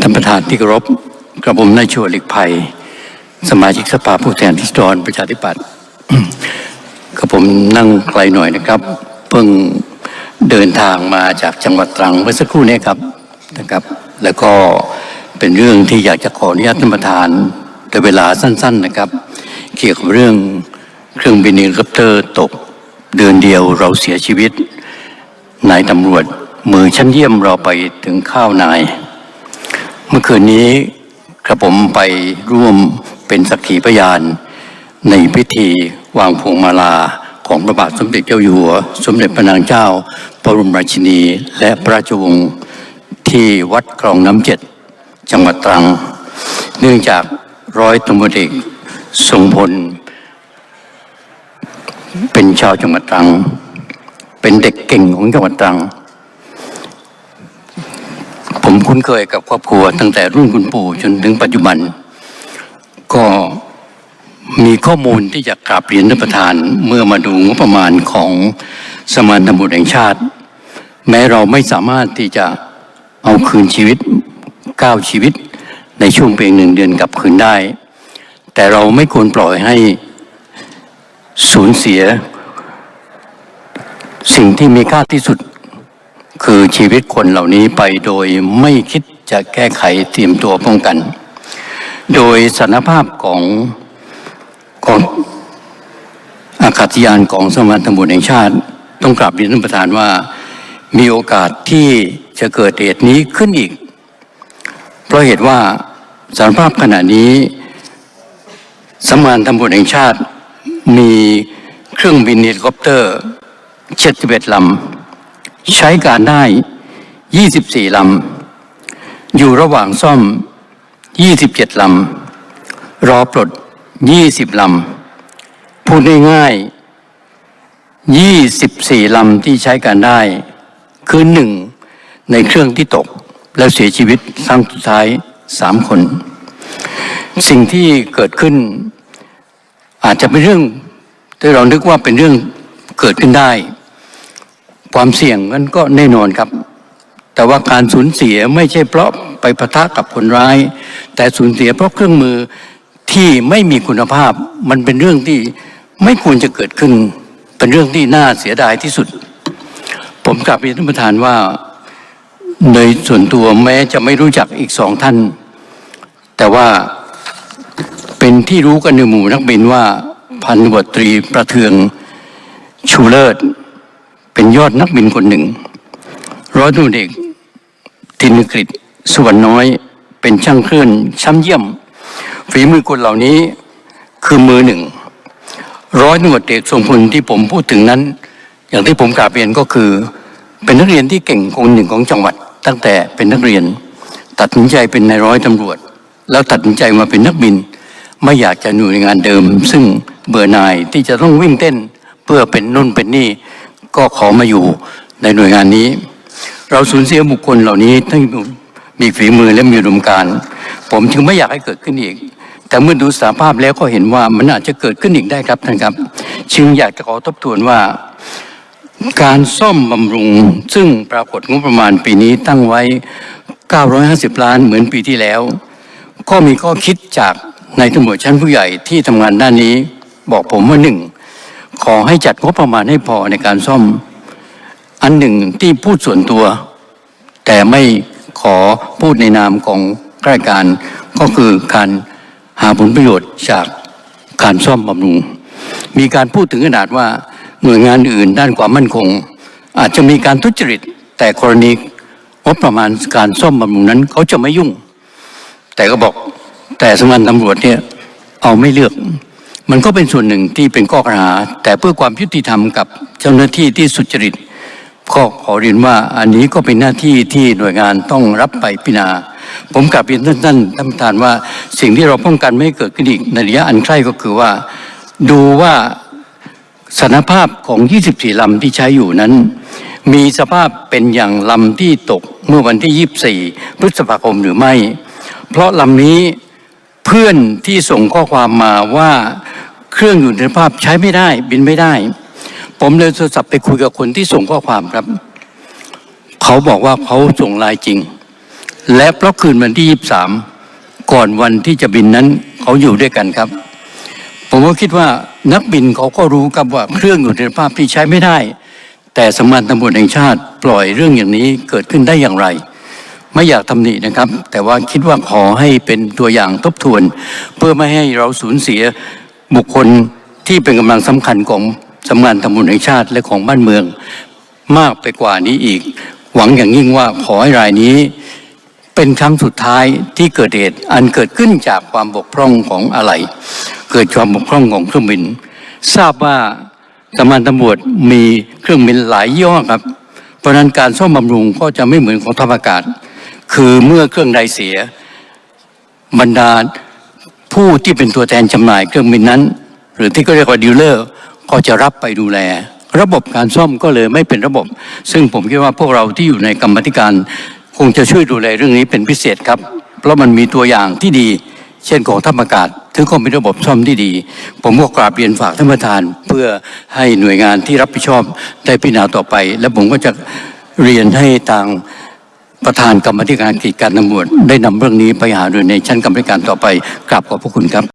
ท่านประธานที่เคารพกระผมนายชัวหลิกภัย สมาชิกสภาผู้แทนราษฎรประชาธิปัตย์กับผมนั่งไกลหน่อยนะครับ เพิ่งเดินทางมาจากจังหวัดตรังเมื่อสักครู่นี้ครับนะครับ แล้วก็เป็นเรื่องที่อยากจะขออนุญาตท่านประธานในเวลาสั้น ๆนะครับ เกี่ยวกับเรื่องเครื่องบินเฮลิคอปเตอร์ตกเดือนเดียวเราเสียชีวิตนายตำรวจมือชั้นเยี่ยมเราไปถึงข้าวนาย เมื่อคืนนี้กระผมไปร่วมเป็นสักขีพยาน ในพิธีวางพวงมาลาของพระบาทสมเด็จเจ้าอยู่หัว สมเด็จพระนางเจ้าบรมราชินี และพระราชวงศ์ที่วัดคลองน้ำเจ็ดจังหวัดตรัง เนื่องจากร้อยตำรวจเอกทรงพล เป็นชาวจังหวัดตรัง เป็นเด็กเก่งของจังหวัดตรัง ผมคุ้นเคยกับครอบครัว ตั้งแต่รุ่นคุณปู่จนถึงปัจจุบัน ก็มีข้อมูลที่จะกราบเรียนท่านประธาน เมื่อมาดูงบประมาณของสมานธรรมบุตรแห่งชาติ แม้เราไม่สามารถที่จะเอาคืนชีวิตก้าชีวิตในช่วงเพียงหนึ่งเดือนกลับคืนได้ แต่เราไม่ควรปล่อยให้สูญเสีย สิ่งที่มีค่าที่สุด คือชีวิตคนเหล่านี้ไปโดยไม่คิดจะแก้ไขเตรียมตัวป้องกัน โดยสารภาพของของอากาศยานของสมาคมตำรวจแห่งชาติ ต้องกราบเรียนท่านประธานว่ามีโอกาสที่จะเกิดเหตุนี้ขึ้นอีก เพราะเหตุว่าสารภาพขณะนี้สมานตำรวจแห่งชาติมีเครื่องบินเฮลิคอปเตอร์71ลำ ใช้การได้ 24 ลำ อยู่ระหว่างซ่อม 27 ลำ รอปลด 20 ลำ พูดง่ายๆ24 ลำที่ใช้การได้ คือหนึ่งในเครื่องที่ตกแล้วเสียชีวิตครั้งสุดท้าย3คน สิ่งที่เกิดขึ้น อาจจะเป็นเรื่องที่เรานึกว่าเป็นเรื่องเกิดขึ้นได้ ความเสี่ยงนั้นก็แน่นอนครับ แต่ว่าการสูญเสียไม่ใช่เพราะไปปะทะกับคนร้าย แต่สูญเสียเพราะเครื่องมือที่ไม่มีคุณภาพ มันเป็นเรื่องที่ไม่ควรจะเกิดขึ้น เป็นเรื่องที่น่าเสียดายที่สุด ผมกลับเรียนท่านประธานว่าโดยส่วนตัวแม้จะไม่รู้จักอีกสองท่าน แต่ว่าเป็นที่รู้กันในหมู่นักบินว่าพันวตรีประเทืองชูเลิศ เป็นยอดนักบินคนหนึ่ง ร้อยตำรวจเอกธินกฤษสุวรรณน้อย เป็นช่างเคลื่อนชั้นเยี่ยม ฝีมือคนเหล่านี้คือมือหนึ่ง ร้อยตำรวจเอกทรงพลที่ผมพูดถึงนั้น อย่างที่ผมกราบเรียนก็คือ เป็นนักเรียนที่เก่งคนหนึ่งของจังหวัด ตั้งแต่เป็นนักเรียน ตัดสินใจเป็นนายร้อยตำรวจ แล้วตัดสินใจมาเป็นนักบินไม่อยากจะอยู่ในงานเดิม ซึ่งเบื่อหน่ายที่จะต้องวิ่งเต้นเพื่อเป็นนุ่นเป็นนี่ ก็ขอมาอยู่ในหน่วยงานนี้ เราสูญเสียบุคคลเหล่านี้ทั้งมีฝีมือและมีอุดมการ ผมจึงไม่อยากให้เกิดขึ้นอีก แต่เมื่อดูสาภาพแล้วก็เห็นว่ามันอาจจะเกิดขึ้นอีกได้ครับท่านครับ จึงอยากจะขอทบทวนว่าการซ่อมบำรุง ซึ่งปรากฏงบประมาณปีนี้ตั้งไว้ 950 ล้านเหมือนปีที่แล้ว ก็มีข้อคิดจากนายตำรวจชั้นผู้ใหญ่ที่ทำงานด้านนี้ บอกผมว่าหนึ่ง ขอให้จัดงบประมาณให้พอในการซ่อม อันหนึ่งที่พูดส่วนตัว แต่ไม่ขอพูดในนามของข้าราชการก็คือการหาผลประโยชน์จากการซ่อมบำรุง มีการพูดถึงขนาดว่าหน่วยงานอื่นด้านความมั่นคง อาจจะมีการทุจริต แต่กรณีงบประมาณการซ่อมบำรุงนั้นเขาจะไม่ยุ่ง แต่ก็บอกแต่สำนักตำรวจเนี่ยเอาไม่เลือก มันก็เป็นส่วนหนึ่งที่เป็นข้อกล่าวหา แต่เพื่อความยุติธรรมกับเจ้าหน้าที่ที่สุจริตก็ขอเรียนว่าอันนี้ก็เป็นหน้าที่ที่หน่วยงานต้องรับไปพิจารณา ผมกลับเรียนท่านท่านท่านประธานว่าสิ่งที่เราป้องกันไม่ให้เกิดขึ้นอีกในระยะอันใกล้ก็คือว่า ดูว่าสถานภาพของ 24 ลำที่ใช้อยู่นั้น มีสภาพเป็นอย่างลำที่ตกเมื่อวันที่ 24 พฤษภาคมหรือไม่ เพราะลำนี้เพื่อนที่ส่งข้อความมาว่า เครื่องอยู่ในภาพใช้ไม่ได้ บินไม่ได้ ผมเลยโทรศัพท์ไปคุยกับคนที่ส่งข้อความครับ เขาบอกว่าเขาส่งลน์จริง และเพราะคืนวันที่23ก่อนวันที่จะบินนั้นเขาอยู่ด้วยกันครับ ผมก็คิดว่านักบินเขาก็รู้ครับว่าเครื่องอยู่ในภาพที่ใช้ไม่ได้ แต่สำนักตำรวจแห่งชาติ ปล่อยเรื่องอย่างนี้เกิดขึ้นได้อย่างไร ไม่อยากตำหนินะครับ แต่ว่าคิดว่าขอให้เป็นตัวอย่างทบทวน เพื่อไม่ให้เราสูญเสีย บุคคลที่เป็นกำลังสำคัญของสำนักตำรวจแห่งชาติและของบ้านเมืองมากไปกว่านี้อีก หวังอย่างยิ่งว่าขอให้รายนี้ เป็นครั้งสุดท้ายที่เกิดเหตุอันเกิดขึ้นจากความบกพร่องของอะไร เกิดความบกพร่องของเครื่องบิน ทราบว่าสำนักตำรวจมีเครื่องบินหลายยี่ห้อครับ เพราะฉะนั้นการซ่อมบำรุงก็จะไม่เหมือนของทัพอากาศ คือเมื่อเครื่องใดเสียบรรดา ผู้ที่เป็นตัวแทนจำหน่ายเครื่องบินนั้น หรือที่ก็เรียกว่าดีลเลอร์ก็จะรับไปดูแล ระบบการซ่อมก็เลยไม่เป็นระบบ ซึ่งผมคิดว่าพวกเราที่อยู่ในกรรมธิการคงจะช่วยดูแลเรื่องนี้เป็นพิเศษครับ เพราะมันมีตัวอย่างที่ดี เช่นของทัพอากาศถึงก็มีระบบซ่อมที่ดี ผมก็กราบเรียนฝากท่านประธาน เพื่อให้หน่วยงานที่รับผิดชอบได้พิจารณาต่อไป และผมก็จะเรียนให้ทาง ประธานกรรมธิการกิจการตำรวจได้นำเรื่องนี้ไปหารือในชั้นกรรมธิการต่อไปกราบขอบพระคุณครับ